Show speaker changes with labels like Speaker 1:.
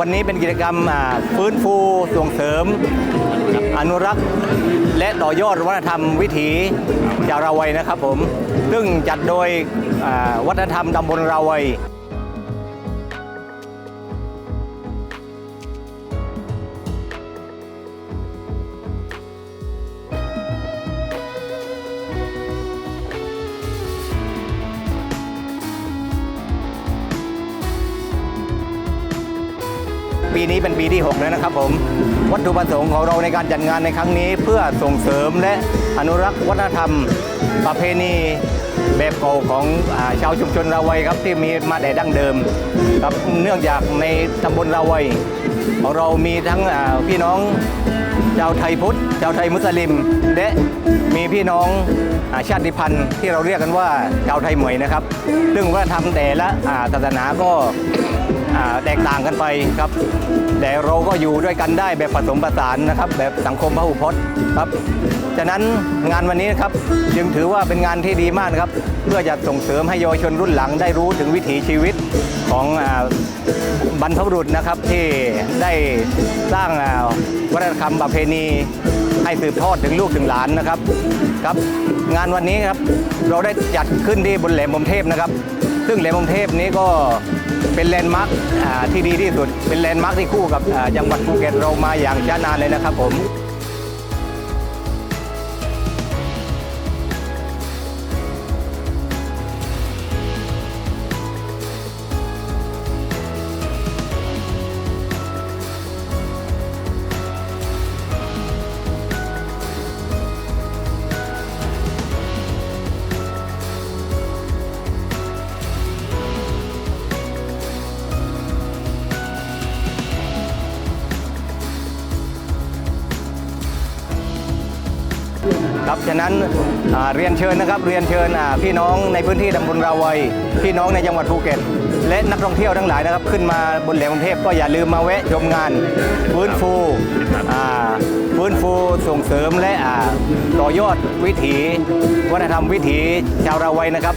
Speaker 1: วันนี้เป็นกิจกรรมฟื้นฟูส่งเสริม อนุรักษ์และต่อยอดวัฒนธรรมวิถีจากราวัยนะครับผม ซึ่งจัดโดยวัฒนธรรมตำบลราวัย ปีนี้เป็นปีที่ 6 แล้วนะครับผม วัตถุประสงค์ของเราในการจัดงานในครั้งนี้ เพื่อส่งเสริมและอนุรักษ์วัฒนธรรม ประเพณีแบบเก่าของอชาวชุมชนราวัยครับที่มีมาแต่ดั้งเดิมครับเนื่องจากในตำบลราวัยของเรามีทั้งพี่น้องชาวไทยพุทธชาวไทยมุสลิม และมีพี่น้องอชาติพันธุ์ที่เราเรียกกันว่าชาวไทยเหมยนะครับ ซึ่งวัฒนธรรมแต่ละศาสนาก็ แตกต่างกันไปครับ แต่เราก็อยู่ด้วยกันได้แบบผสมผสานนะครับ แบบสังคมพหุพจน์ครับฉะนั้นงานวันนี้นะครับจึงถือว่าเป็นงานที่ดีมากนะครับ เพื่อจะส่งเสริมให้เยาวชนรุ่นหลังได้รู้ถึงวิถีชีวิตของอบรรพบุรุษนะครับที่ได้สร้างวัฒนธรรมประเพณีให้สืบทอดถึงลูกถึงหลานนะครับครับงานวันนี้ครับเราได้จัดขึ้นที่บนแหลมพรหมเทพนะครับ ซึ่งแหลมพรหมเทพนี้ก็ เป็นแลนด์มาร์คที่ดีที่สุด เป็นแลนด์มาร์คที่คู่กับจังหวัดภูเก็ตเรามาอย่างช้านานเลยนะครับผม ครับฉะนั้นอ่าเรียนเชิญนะครับเรียนเชิญอ่าพี่น้องในพื้นที่ตำบลราวัยพี่น้องในจังหวัดภูเก็ต และนักท่องเที่ยวทั้งหลายนะครับ ขึ้นมาบนแหลมกรุงเทพก็อย่าลืมมาแวะชมงานฟื้นฟูอ่าฟื้นฟูส่งเสริมและอ่าต่อยอดวิถีวัฒนธรรมวิถีชาวราวัยนะครับ